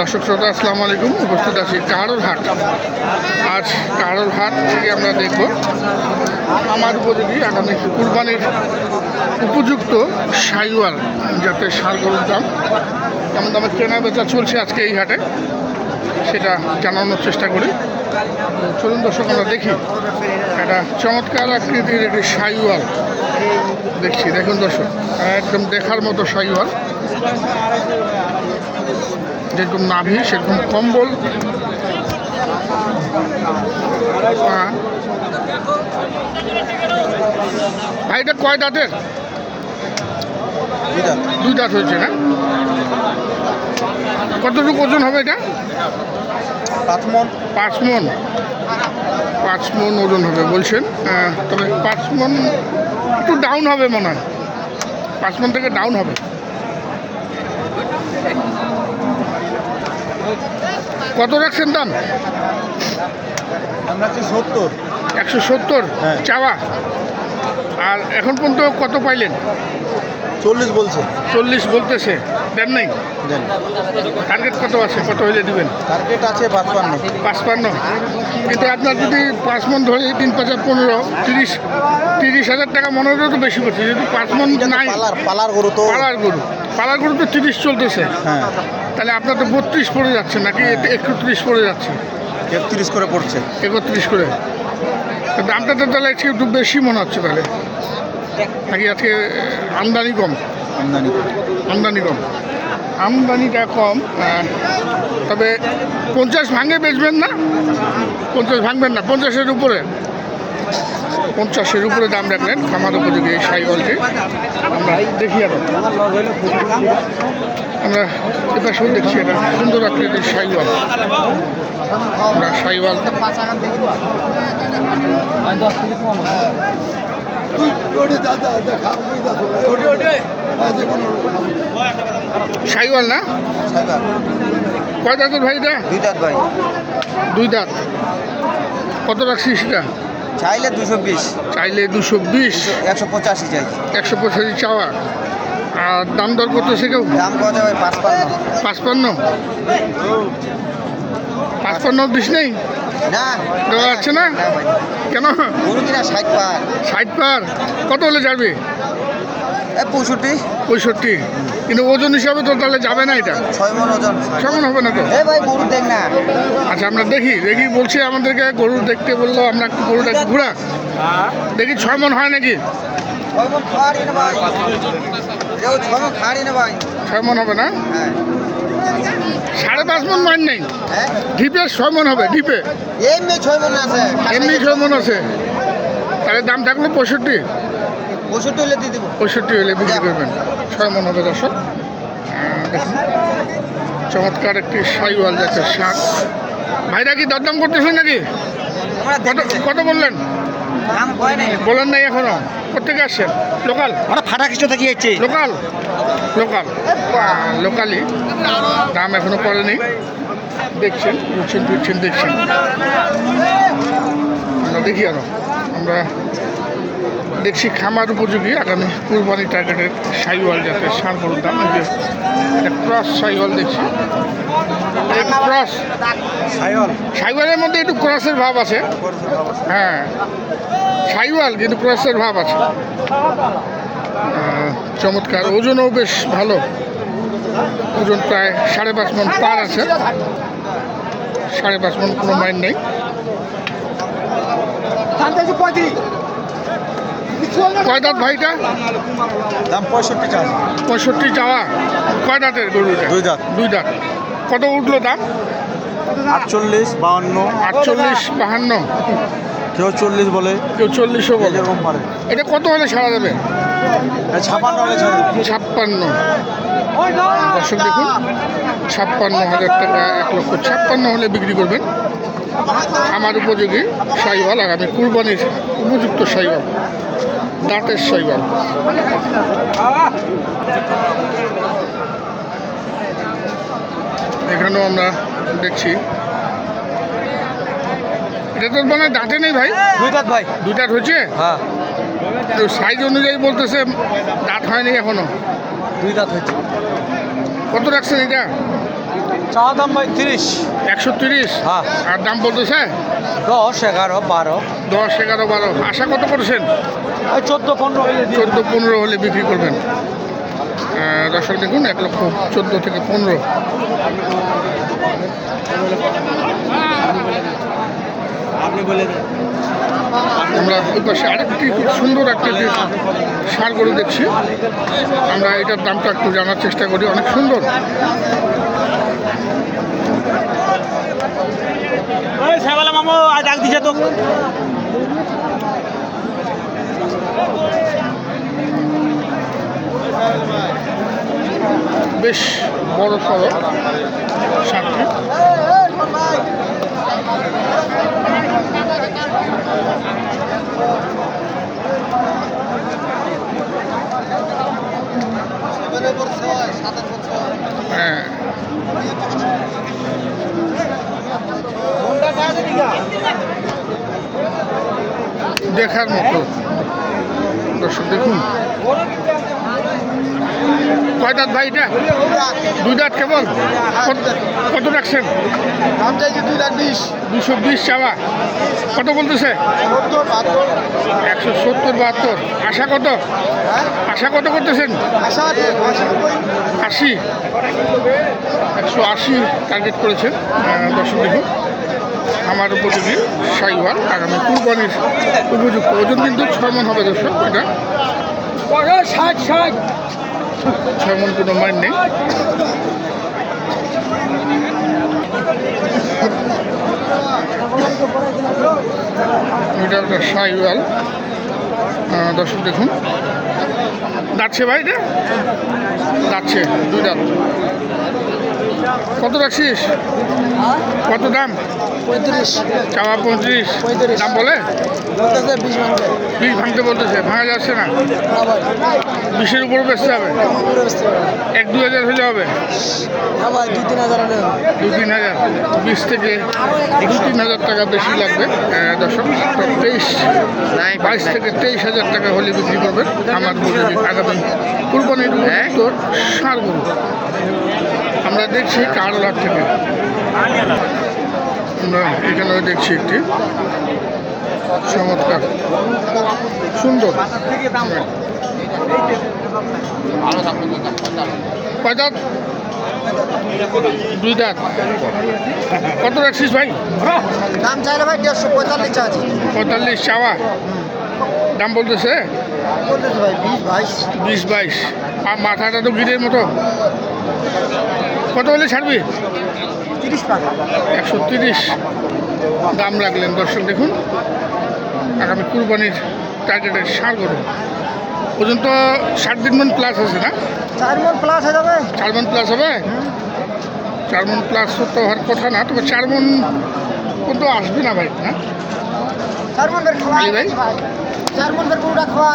দর্শক শ্রোতা, আসসালামু আলাইকুম। উপস্থিত আছি কাহারোর হাট আজ কাহারোর হাট থেকে আমরা দেখব আমার উপযোগী আগামী কুরবানির উপযুক্ত সাইওয়াল, যাতে সার গরুর দাম, কেমন দামে কেনা বেচা চলছে আজকে এই হাটে, সেটা জানানোর চেষ্টা করি। চলুন দর্শক, আমরা দেখি। একটা চমৎকার আকৃতির একটি সাইওয়াল দেখছি। দেখুন দর্শক, একদম দেখার মতো সাইওয়াল। যেরকম নাভি সেরকম কম্বল। হ্যাঁ। ভাই এটা কয় দাঁতের? দুই দাঁত। হয়েছে না কতটুকু ওজন হবে এটা? পাঁচ মন। পাঁচ মন। পাঁচ মন ওজন হবে বলছেন। তবে পাঁচ মন একটু ডাউন হবে মনে হয়। পাঁচ মন থেকে ডাউন হবে। কত রাখছেন দাম? সত্তর। একশো সত্তর? হ্যাঁ। চাওয়া? আর এখন পর্যন্ত কত পাইলেন? চল্লিশ বলছে। চল্লিশ বলতেছে। দেন নাই? দেন। টার্গেট কত আছে? কত হইলে দিবেন? টার্গেট আছে পাঁচপান্ন। পাঁচপান্ন। কিন্তু আপনার যদি পাঁচ মন ধরে তিন পাঁচ পনেরো তিরিশ তিরিশ হাজার টাকা মনে হলেও তো বেশি পড়ছে যদি পাঁচ মন নাই পালার পালার গরু তো। পালার গরু। পালার গরু তো তিরিশ চলতেছে। হ্যাঁ। তাহলে আপনার তো বত্রিশ পড়ে যাচ্ছে নাকি একত্রিশ পড়ে যাচ্ছে? একত্রিশ করে পড়ছে। একত্রিশ করে। দামটা তো তাহলে আজকে একটু বেশি মনে হচ্ছে তাহলে। নাকি আজকে আমদানি কম? আমদানি আমদানি কম। আমদানিটা কম তবে পঞ্চাশ ভাঙে বেচবেন না? পঞ্চাশ ভাঙবেন না পঞ্চাশের উপরে। পঞ্চাশের উপরে দাম রাখলেন খামার উপযোগী এই সাইকেলটি। আমরা দেখি আরও। আমরা এবার সব দেখছি এটা সুন্দর আকৃতির সাইওয়াল। আমরা সাইওয়াল। সাইওয়াল না? কয় দাঁতের ভাই এটা দুই দাঁত ভাই দুই দাঁত। কত রাখছিস সেটা? চাইলে দুশো বিশ। চাইলে দুশো বিশ। একশো পঁচাশি চাই। একশো পঁচাশি চাওয়া। আর দাম দর করতেছে কেউ দাম কত ভাই পাঁচপান্ন। পাঁচপান্ন? পাঁচপান্ন দিস নেই? না। দেওয়া যাচ্ছে না? কেন? গরু কিনা ষাট পার। ষাট পার? কত হলে যাবে? পঁয়ষট্টি। পঁয়ষট্টি। কিন্তু ওজন হিসাবে তো তাহলে যাবে না এটা। ছয় মন ওজন। কেমন হবে না তো? এ ভাই গরু দেখ না। আচ্ছা আমরা দেখি। দেখি বলছি আমাদেরকে গরু দেখতে বলল আমরা একটু গরুটা একটু ঘুরা। দেখি ছয় মন হয় নাকি? ছয় মন না ভাই। ছয় মন হবে না? হ্যাঁ। সাড়ে পাঁচ মন মান নেই। হ্যাঁ? ডিপে ছয় মন হবে ডিপে। এমনি ছয় মন আছে। এমনি ছয় মন আছে। তাহলে দাম থাকল পঁয়ষট্টি। পঁয়ষট্টি হলে দিয়ে দেবো। পঁয়ষট্টি হলে বিক্রি করবেন। ছয় মন হবে দর্শক। চমৎকার একটি সাইওয়াল যাচ্ছে শাক। ভাইরা কি দরদাম করতেছেন নাকি? কত কত বললেন? বলেন নাই এখনও। কোথেকে আসছেন? লোকাল? আমরা ফাটা কিছু থেকে যাচ্ছি লোকাল? লোকাল। লোকালি। দাম এখনও পড়েনি দেখছেন ঘুরছেন ফিরছেন দেখছেন। আমরা দেখি আরও। আমরা দেখছি খামার উপযোগী আগামী কুরবানি টার্গেটের সাইওয়াল যাতে সার গরুর দাম যে একটা ক্রস সাইওয়াল দেখছি। ক্রস সাইওয়ালের মধ্যে একটু ক্রসের ভাব আছে। হ্যাঁ সাইওয়াল কিন্তু ক্রসের ভাব আছে। চমৎকার ওজনও বেশ ভালো। ওজন প্রায় সাড়ে পাঁচ মন পার আছে। সাড়ে পাঁচ মন কোনো মাইন্ড নেই। কয় দাঁত ভাইটা? দাম পঁয়ষট্টি চাই পঁয়ষট্টি যাওয়া কয় দাঁতের গরুটা? দুই দাঁত। দুই দাঁত। কত উঠল দাম? আটচল্লিশ বাউন্ন আটচল্লিশ বাহান্ন। কেউ চল্লিশ বলে। কেউ চল্লিশও বলে। এরকম পারে। এটা কত হলে ছাড়া যাবে? ছাপান্ন হলে ছেড়ে দেবে। ছাপ্পান্ন। দর্শক দেখুন ছাপ্পান্ন হাজার টাকা এক লক্ষ ছাপ্পান্ন হলে বিক্রি করবেন আমার উপযোগী সাইওয়াল আগামী কুরবানির উপযুক্ত সাইওয়াল। দাঁতের সাইওয়াল এখানেও আমরা দেখছি। এটা তো মানে দাঁতে নেই ভাই? দুই দাঁত ভাই। দুই দাঁত হয়েছে? হ্যাঁ। তো সাইজ অনুযায়ী বলতেছে দাঁত হয়নি এখনও। দুই দাঁত হয়েছে। কত রাখছেন এটা? চা দাম ভাই তিরিশ। একশো তিরিশ? হ্যাঁ। আর দাম বলতেছে? দশ এগারো বারো। দশ এগারো বারো। আশা কত করছেন? চোদ্দ পনেরো হইলে চোদ্দ পনেরো হলে বিক্রি করবেন। দর্শক দেখুন এক লক্ষ চোদ্দ থেকে পনেরো। আপনি আমরা ওই পাশে আরেকটি খুব সুন্দর একটি সার গরু দেখছি। আমরা এটার দামটা একটু জানার চেষ্টা করি অনেক সুন্দর। ওই সাহেবালা মামু আজ ডাক দিছে তো বেশ বড় সড়ো Thank হ্যাঁ দেখার মতো। দর্শক দেখুন। কয় দাঁত ভাই এটা? দুই দাঁত কেবল? কত- রাখছেন? দুই বিশ দুশো বিশ চাওয়া। কত বলতেছে? একশো সত্তর বাহাত্তর। আশা কত? আশা কত করতেছেন? আশা। একশো আশি টার্গেট করেছেন। দর্শক দেখুন। আমার উপযোগী সাইওয়াল, আগামী কুরবানির উপযুক্ত ওজন কিন্তু ছয় মন হবে দর্শক, এটা। ছয় মন কোনো মাইন নেই। এটা একটা সাইওয়াল। দর্শক দেখুন। দাঁতছে ভাই এটা? দাঁতছে, দুই দাঁত। কত রাখছিস? কত দাম? পঁয়ত্রিশ। চাওয়া পঁয়ত্রিশ। পঁয়ত্রিশ। দাম বলে? বলতেছে বিষ ভাঙতে বলতেছে ভাঙা যাচ্ছে না। বিশের উপর বেচতে হবে? এক দু হাজার হলে হবে? হ্যাঁ দুই তিন হাজার দু তিন হাজার। বিশ থেকে দু তিন হাজার টাকা বেশি লাগবে তো তেইশ বাইশ থেকে তেইশ হাজার টাকা হলে বিক্রি করবেন। আমার আগামী কুরবানির উত্তর সার গরু। আমরা দেখছি কারলার থেকে? আমরা এখানে দেখছি একটি। চমৎকার। সুন্দর। কয় দুই দাঁত। কত রাখছিস ভাই? দাম চাইলে ভাই দেড়শো পঁয়তাল্লিশ চাচ্ছি পঁয়তাল্লিশ চাওয়া? দাম বলতেছে? বলতেছে ভাই বিশ বাইশ। বিশ বাইশ। আর মাথাটা তো গিরের মতো। কত হলে ছাড়বি? তিরিশ টাকা। একশো তিরিশ। দাম রাখলেন দর্শক দেখুন। আগামী কুরবানির টার্গেটের সার গরু। ওজন তো ষাট দিন মন প্লাস আছে না? চার মন প্লাস হয়ে যাবে। চার মন প্লাস হবে? চার মন প্লাস তো হওয়ার কথা না তবে চার মন তো আসবে না ভাই হ্যাঁ চার মন ভাই? চার মন খাওয়া